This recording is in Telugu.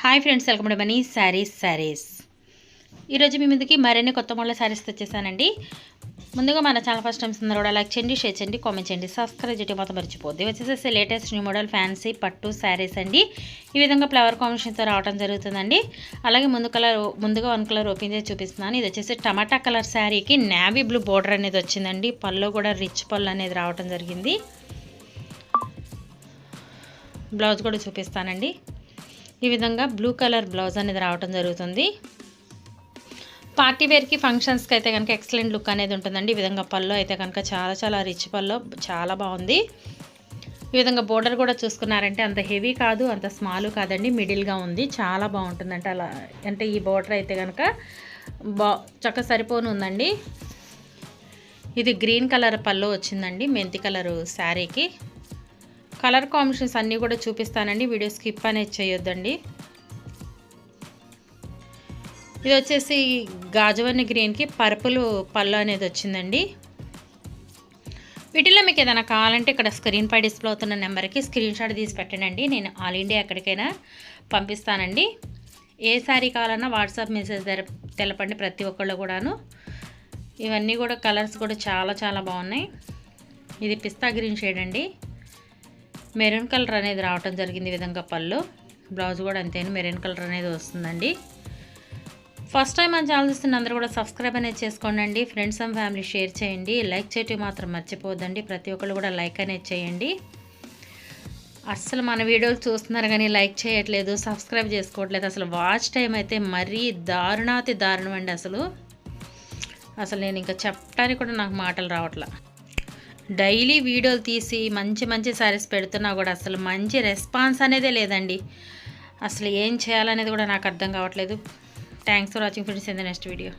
Hi friends welcome to Mani sarees. Sarees ఈరోజు మీ ముందుకి మరిన్ని కొత్త మోడల్ శారీస్ తెచ్చేసానండి. ముందుగా మన ఛానల్ ఫస్ట్ టైమ్స్ అందరూ కూడా లైక్ చేయండి షేర్ చేయండి కామెంట్ చేయండి. సబ్స్క్రైబ్ చేయడం మాత్రం మర్చిపోద్ది వచ్చేసేసి లేటెస్ట్ న్యూ మోడల్ ఫ్యాన్సీ పట్టు శారీస్ అండి. ఈ విధంగా ఫ్లవర్ కాంబినేషన్తో రావడం జరుగుతుందండి. అలాగే ముందు కలర్ ముందుగా వన్ కలర్ ఓపెన్ చేసి చూపిస్తున్నాను. ఇది వచ్చేసి టమాటా కలర్ శారీకి నావీ బ్లూ బోర్డర్ అనేది వచ్చిందండి. పళ్ళు కూడా రిచ్ పళ్ళు అనేది రావడం జరిగింది. బ్లౌజ్ కూడా చూపిస్తానండి. ఈ విధంగా బ్లూ కలర్ బ్లౌజ్ అనేది రావటం జరుగుతుంది. పార్టీ వేర్కి ఫంక్షన్స్కి అయితే కనుక ఎక్సలెంట్ లుక్ అనేది ఉంటుందండి. ఈ విధంగా పళ్ళు అయితే కనుక చాలా చాలా రిచ్ పళ్ళు చాలా బాగుంది. ఈ విధంగా బోర్డర్ కూడా చూసుకున్నారంటే అంత హెవీ కాదు అంత స్మాల్ కాదండి. మిడిల్గా ఉంది. చాలా బాగుంటుందంటే అలా. అంటే ఈ బోర్డర్ అయితే కనుక బా చక్క సరిపోను ఉందండి. ఇది గ్రీన్ కలర్ పళ్ళు వచ్చిందండి మెంతి కలరు శారీకి. కలర్ కాంబినేషన్స్ అన్నీ కూడా చూపిస్తానండి. వీడియో స్కిప్ అనేది చేయొద్దండి. ఇది వచ్చేసి గాజువన్ని గ్రీన్కి పర్పుల్ పళ్ళు అనేది వచ్చిందండి. వీటిలో మీకు ఏదైనా కావాలంటే ఇక్కడ స్క్రీన్ పై డిస్ప్లే అవుతున్న నెంబర్కి స్క్రీన్ షాట్ తీసి పెట్టండి నేను ఆల్ ఇండియా ఎక్కడికైనా పంపిస్తానండి. ఏ శారీ కావాలన్నా వాట్సాప్ మెసేజ్ తెలపండి ప్రతి ఒక్కళ్ళు కూడాను. ఇవన్నీ కూడా కలర్స్ కూడా చాలా చాలా బాగున్నాయి. ఇది పిస్తా గ్రీన్ షేడ్ అండి. మెరూన్ కలర్ అనేది రావటం జరిగింది ఈ విధంగా పళ్ళు. బ్లౌజ్ కూడా అంతేను మెరూన్ కలర్ అనేది వస్తుందండి. ఫస్ట్ టైం మన ఛానల్ చూస్తున్న అందరూ కూడా సబ్స్క్రైబ్ అనేది చేసుకోండి ఫ్రెండ్స్ అండ్ ఫ్యామిలీ షేర్ చేయండి. లైక్ చేయటం మాత్రం మర్చిపోద్దండి ప్రతి ఒక్కళ్ళు కూడా లైక్ అనేది చేయండి. అస్సలు మన వీడియోలు చూస్తున్నారు కానీ లైక్ చేయట్లేదు సబ్స్క్రైబ్ చేసుకోవట్లేదు. అసలు వాచ్ టైం అయితే మరీ దారుణాతి దారుణం అండి అసలు. అసలు నేను ఇంకా చెప్పడానికి కూడా నాకు మాటలు రావట్లా. డైలీ వీడియోలు తీసి మంచి మంచి శారీస్ పెడుతున్నా కూడా అసలు మంచి రెస్పాన్స్ అనేదే లేదండి. అసలు ఏం చేయాలనేది కూడా నాకు అర్థం కావట్లేదు. Thanks for watching friends in the next video